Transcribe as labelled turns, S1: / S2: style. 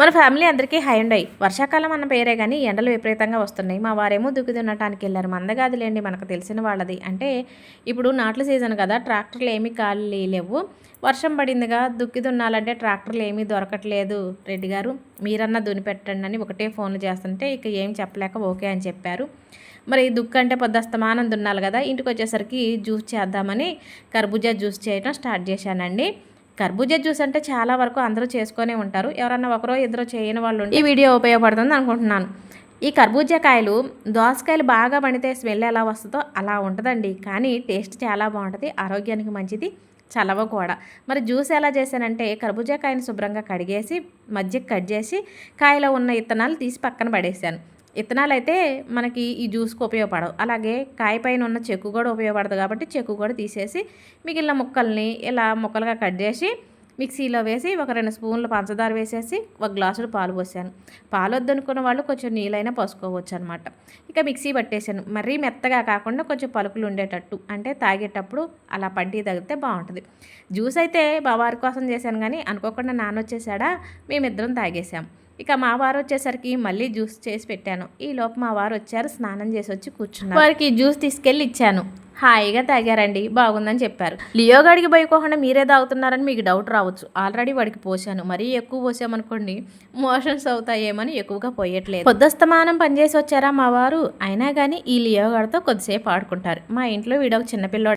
S1: మన ఫ్యామిలీ అందరికీ హై ఉండయి వర్షాకాలం అన్న పేరే కానీ ఎండలు విపరీతంగా వస్తున్నాయి. మా వారేమో దుక్కి దున్నటానికి వెళ్ళారు. మందగాదిలేండి మనకు తెలిసిన వాళ్ళది. అంటే ఇప్పుడు నాట్ల సీజన్ కదా ట్రాక్టర్లు ఏమీ ఖాళీ లేవు. వర్షం పడిందిగా దుక్కి దున్నాలంటే ట్రాక్టర్లు ఏమీ దొరకట్లేదు. రెడ్డి గారు మీరన్నా దున్ని పెట్టండి అని ఒకటే ఫోన్లు చేస్తుంటే ఇక ఏం చెప్పలేక ఓకే అని చెప్పారు. మరి దుక్కు అంటే పొద్దుస్తమానం దున్నాలి కదా ఇంటికి వచ్చేసరికి జ్యూస్ చేద్దామని కర్బూజా జ్యూస్ చేయడం స్టార్ట్ చేశానండి. కర్బూజా జ్యూస్ అంటే చాలా వరకు అందరూ చేసుకునే ఉంటారు. ఎవరన్నా ఒకరో ఇద్దరు చేయని వాళ్ళు ఈ వీడియో ఉపయోగపడుతుంది అనుకుంటున్నాను. ఈ కర్బూజా కాయలు దోసకాయలు బాగా పండితే స్మెల్ ఎలా వస్తుందో అలా ఉంటుందండి. కానీ టేస్ట్ చాలా బాగుంటుంది ఆరోగ్యానికి మంచిది చలవ కూడా. మరి జ్యూస్ ఎలా చేశానంటే కర్బూజా కాయని శుభ్రంగా కడిగేసి మధ్య కట్ చేసి కాయలో ఉన్న ఇత్తనాలు తీసి పక్కన పడేసాను. ఇత్తనాలు అయితే మనకి ఈ జ్యూస్కి ఉపయోగపడవు. అలాగే కాయ పైన ఉన్న చెక్కు కూడా ఉపయోగపడదు కాబట్టి చెక్కు కూడా తీసేసి మిగిలిన ముక్కల్ని ఇలా ముక్కలుగా కట్ చేసి మిక్సీలో వేసి ఒక రెండు స్పూన్లు పంచదార వేసేసి ఒక గ్లాసుడు పాలు పోసాను. పాలు వద్దనుకున్న వాళ్ళు కొంచెం నీళ్ళైనా పోసుకోవచ్చు అనమాట ఇక మిక్సీ పట్టేశాను మరీ మెత్తగా కాకుండా కొంచెం పలుకులు ఉండేటట్టు. అంటే తాగేటప్పుడు అలా పంటి తగిలితే బాగుంటుంది. జ్యూస్ అయితే బావారి కోసం చేశాను కానీ అనుకోకుండా నాన్న వచ్చేసాడా మేమిద్దరం తాగేసాం. ఇక మా వారు వచ్చేసరికి మళ్ళీ జ్యూస్ చేసి పెట్టాను. ఈ లోపు మా వారు వచ్చారు స్నానం చేసి వచ్చి కూర్చున్నారు. వారికి జ్యూస్ తీసుకెళ్ళి ఇచ్చాను. హాయిగా తాగారండి బాగుందని చెప్పారు. లియో గడికి బయకోకుండా మీరే తాగుతున్నారని మీకు డౌట్ రావచ్చు. ఆల్రెడీ వాడికి పోసాను మరీ ఎక్కువ పోసామనుకోండి మోషన్స్ అవుతాయేమని ఎక్కువగా పోయట్లేదు. పొద్దుస్తమానం పనిచేసి వచ్చారా మా వారు? అయినా కానీ ఈ లియో గడితో కొద్దిసేపు ఆడుకుంటారు. మా ఇంట్లో వీడొక చిన్నపిల్లడు